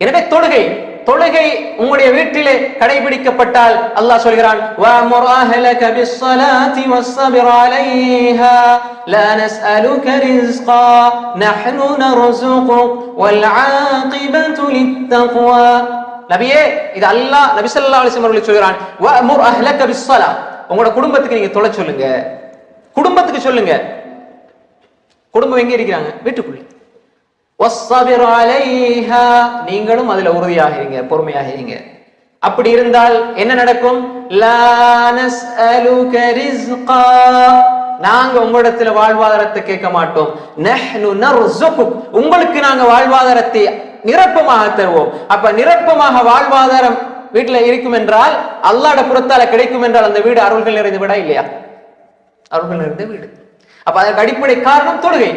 எனவே தொழுகை தொழுகை உங்களுடைய வீட்டிலே கடைபிடிக்கப்பட்டால் அல்லாஹ் சொல்கிறான் வா முராஹலக பிஸ்ஸலாத்தி வஸ்ஸபிர் அலைஹா லா நஸ்அலுக ரிஸ்கா நஹ்னு நர்சுகுக் வல் ஆகிபது நபியே இது அல்லாஹ் நபி ஸல்லல்லாஹு அலைஹி வஸல்லம் அவர்கள் சொல்கிறான் வா உங்களோட குடும்பத்துக்கு நீங்க தொலை சொல்லுங்க. குடும்பத்துக்கு சொல்லுங்க. குடும்பம் எங்க இருக்கிறாங்க? வீட்டுக்குள்ளே. நீங்களும் அதுல உறுதியாக இருங்க பொறுமையாக இருங்க அப்படி இருந்தால் என்ன நடக்கும்? நாங்க உங்களிடத்துல வாழ்வாதாரத்தை கேட்க மாட்டோம். உங்களுக்கு நாங்க வாழ்வாதாரத்தை நிரப்பமாக தருவோம். அப்ப நிரப்பமாக வாழ்வாதாரம் வீட்டுல இருக்கும் என்றால் அல்லாட புறத்தால கிடைக்கும் என்றால் அந்த வீடு அருள்கள் நிறைந்த வீடா இல்லையா? அருள்கள் நிறைந்த வீடு. அப்ப அதற்கு அடிப்படை காரணம் தொழுகை